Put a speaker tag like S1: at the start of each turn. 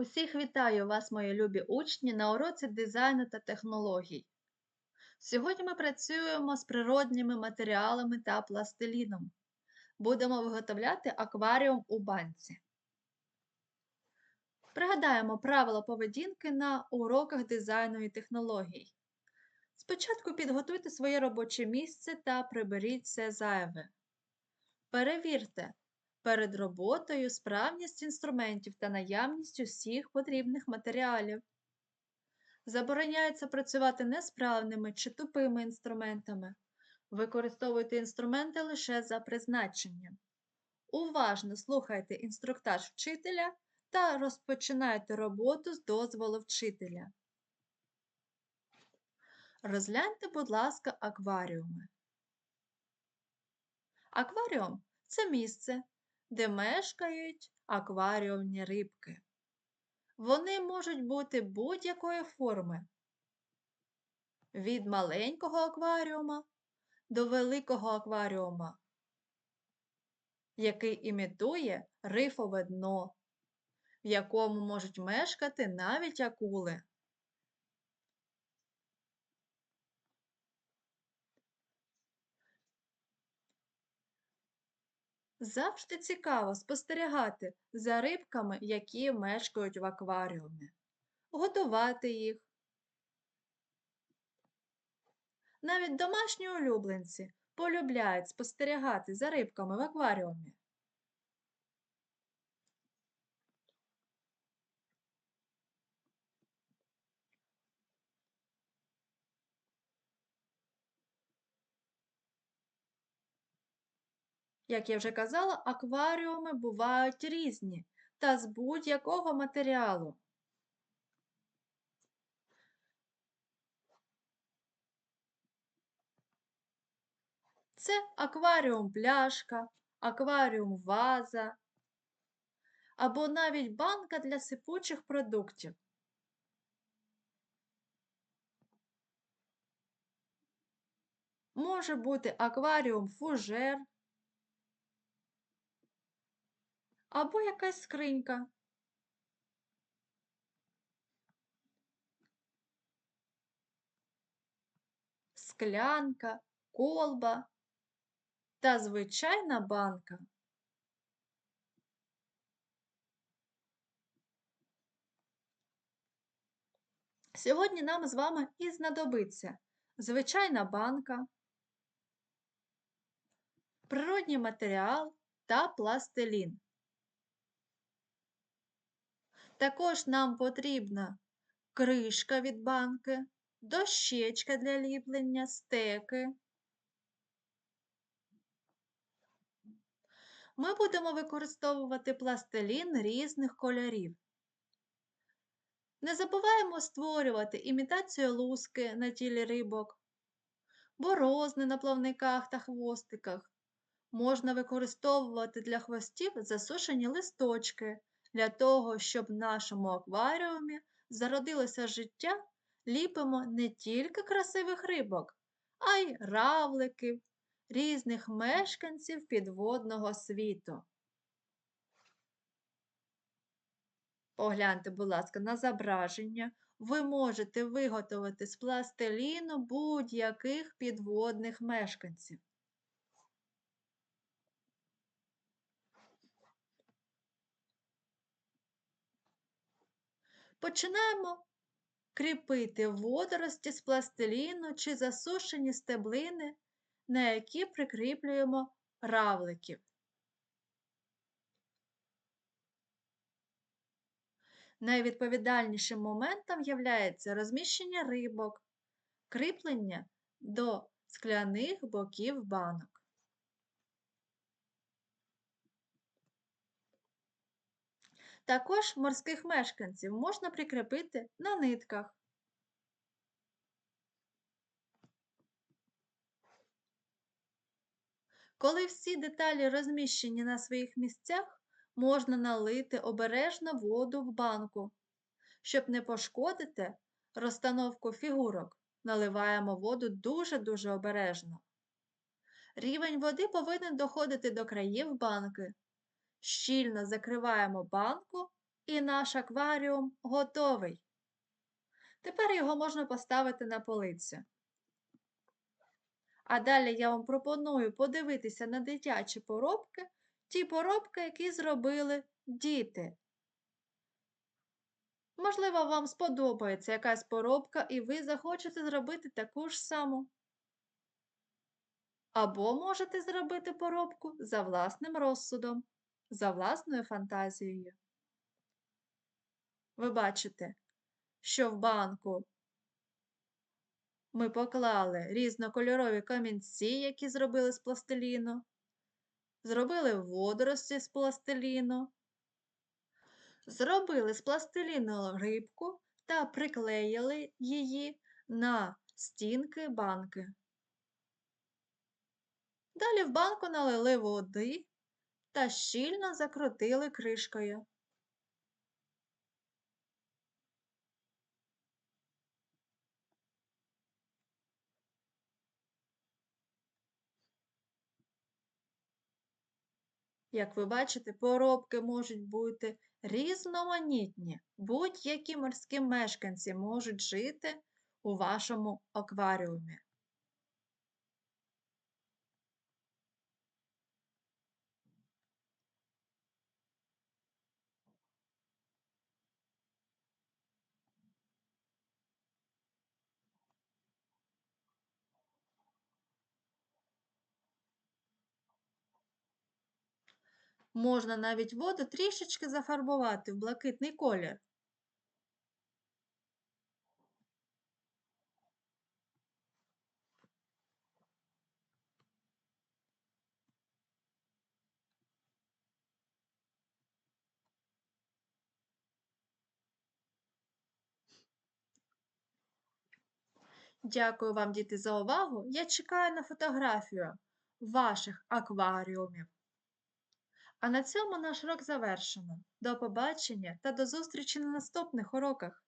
S1: Усіх вітаю вас, мої любі учні, на уроці дизайну та технологій. Сьогодні ми працюємо з природніми матеріалами та пластиліном. Будемо виготовляти акваріум у банці. Пригадаємо правила поведінки на уроках дизайну і технологій. Спочатку підготуйте своє робоче місце та приберіть все зайве. Перевірте, перед роботою справність інструментів та наявність усіх потрібних матеріалів. Забороняється працювати несправними чи тупими інструментами. Використовуйте інструменти лише за призначенням. Уважно слухайте інструктаж вчителя та розпочинайте роботу з дозволу вчителя. Розгляньте, будь ласка, акваріуми. Акваріум це місце, де мешкають акваріумні рибки. Вони можуть бути будь-якої форми. Від маленького акваріума до великого акваріума, який імітує рифове дно, в якому можуть мешкати навіть акули. Завжди цікаво спостерігати за рибками, які мешкають в акваріумі, готувати їх. Навіть домашні улюбленці полюбляють спостерігати за рибками в акваріумі. Як я вже казала, акваріуми бувають різні та з будь-якого матеріалу. Це акваріум пляшка, акваріум ваза або навіть банка для сипучих продуктів. Може бути акваріум фужер або якась скринька. Склянка, колба та звичайна банка. Сьогодні нам з вами і знадобиться звичайна банка, природній матеріал та пластилін. Також нам потрібна кришка від банки, дощечка для ліплення, стеки. Ми будемо використовувати пластилін різних кольорів. Не забуваємо створювати імітацію луски на тілі рибок, борозни на плавниках та хвостиках. Можна використовувати для хвостів засушені листочки. Для того, щоб в нашому акваріумі зародилося життя, ліпимо не тільки красивих рибок, а й равликів, різних мешканців підводного світу. Погляньте, будь ласка, на зображення. Ви можете виготовити з пластиліну будь-яких підводних мешканців. Починаємо кріпити водорості з пластиліну чи засушені стеблини, на які прикріплюємо равликів. Найвідповідальнішим моментом є розміщення рибок, кріплення до скляних боків банок. Також морських мешканців можна прикріпити на нитках. Коли всі деталі розміщені на своїх місцях, можна налити обережно воду в банку. Щоб не пошкодити розстановку фігурок, наливаємо воду дуже-дуже обережно. Рівень води повинен доходити до країв банки, щільно закриваємо банку І наш акваріум готовий. Тепер його можна поставити на полицю. А далі я вам пропоную подивитися на дитячі поробки, ті поробки, які зробили діти. Можливо, вам сподобається якась поробка, і ви захочете зробити таку ж саму. Або можете зробити поробку за власним розсудом, за власною фантазією. Ви бачите, що в банку ми поклали різнокольорові камінці, які зробили з пластиліну, зробили водорості з пластиліну, зробили з пластиліну рибку та приклеїли її на стінки банки. Далі в банку налили води та щільно закрутили кришкою. Як ви бачите, поробки можуть бути різноманітні. Будь-які морські мешканці можуть жити у вашому акваріумі. Можна навіть воду трішечки зафарбувати в блакитний колір. Дякую вам, діти, за увагу. Я чекаю на фотографію ваших акваріумів. А на цьому наш урок завершено. До побачення та до зустрічі на наступних уроках!